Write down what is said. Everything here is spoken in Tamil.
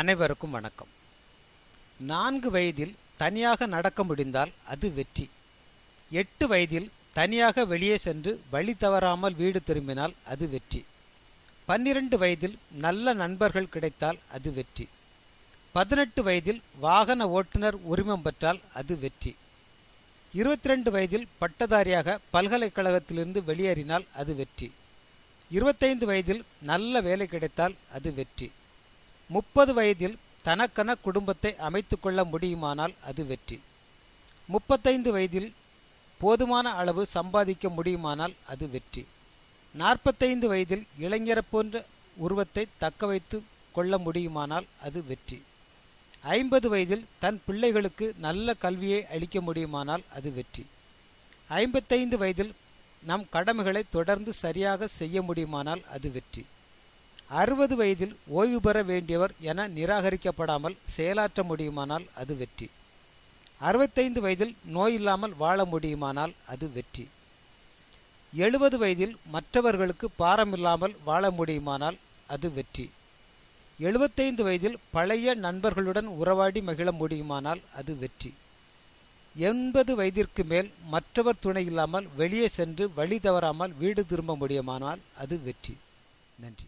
அனைவருக்கும் வணக்கம். நான்கு வயதில் தனியாக நடக்க முடிந்தால் அது வெற்றி. எட்டு வயதில் தனியாக வெளியே சென்று வழி தவறாமல் வீடு திரும்பினால் அது வெற்றி. பன்னிரண்டு வயதில் நல்ல நண்பர்கள் கிடைத்தால் அது வெற்றி. பதினெட்டு வயதில் வாகன ஓட்டுநர் உரிமம் பெற்றால் அது வெற்றி. இருபத்தி ரெண்டு வயதில் பட்டதாரியாக பல்கலைக்கழகத்திலிருந்து வெளியேறினால் அது வெற்றி. இருபத்தைந்து வயதில் நல்ல வேலை கிடைத்தால் அது வெற்றி. முப்பது வயதில் தனக்கென குடும்பத்தை அமைத்து கொள்ள முடியுமானால் அது வெற்றி. முப்பத்தைந்து வயதில் போதுமான அளவு சம்பாதிக்க முடியுமானால் அது வெற்றி. நாற்பத்தைந்து வயதில் இளைஞரை போன்ற உருவத்தை தக்க வைத்து கொள்ள முடியுமானால் அது வெற்றி. ஐம்பது வயதில் தன் பிள்ளைகளுக்கு நல்ல கல்வியை அளிக்க முடியுமானால் அது வெற்றி. ஐம்பத்தைந்து வயதில் நம் கடமைகளை தொடர்ந்து சரியாக செய்ய முடியுமானால் அது வெற்றி. அறுபது வயதில் ஓய்வு பெற வேண்டியவர் என நிராகரிக்கப்படாமல் செயலாற்ற முடியுமானால் அது வெற்றி. அறுபத்தைந்து வயதில் நோய் இல்லாமல் வாழ முடியுமானால் அது வெற்றி. எழுபது வயதில் மற்றவர்களுக்கு பாரமில்லாமல் வாழ முடியுமானால் அது வெற்றி. எழுபத்தைந்து வயதில் பழைய நண்பர்களுடன் உறவாடி மகிழ முடியுமானால் அது வெற்றி. எண்பது வயதிற்கு மேல் மற்றவர் துணை இல்லாமல் வெளியே சென்று வழி தவறாமல் வீடு திரும்ப முடியுமானால் அது வெற்றி. நன்றி.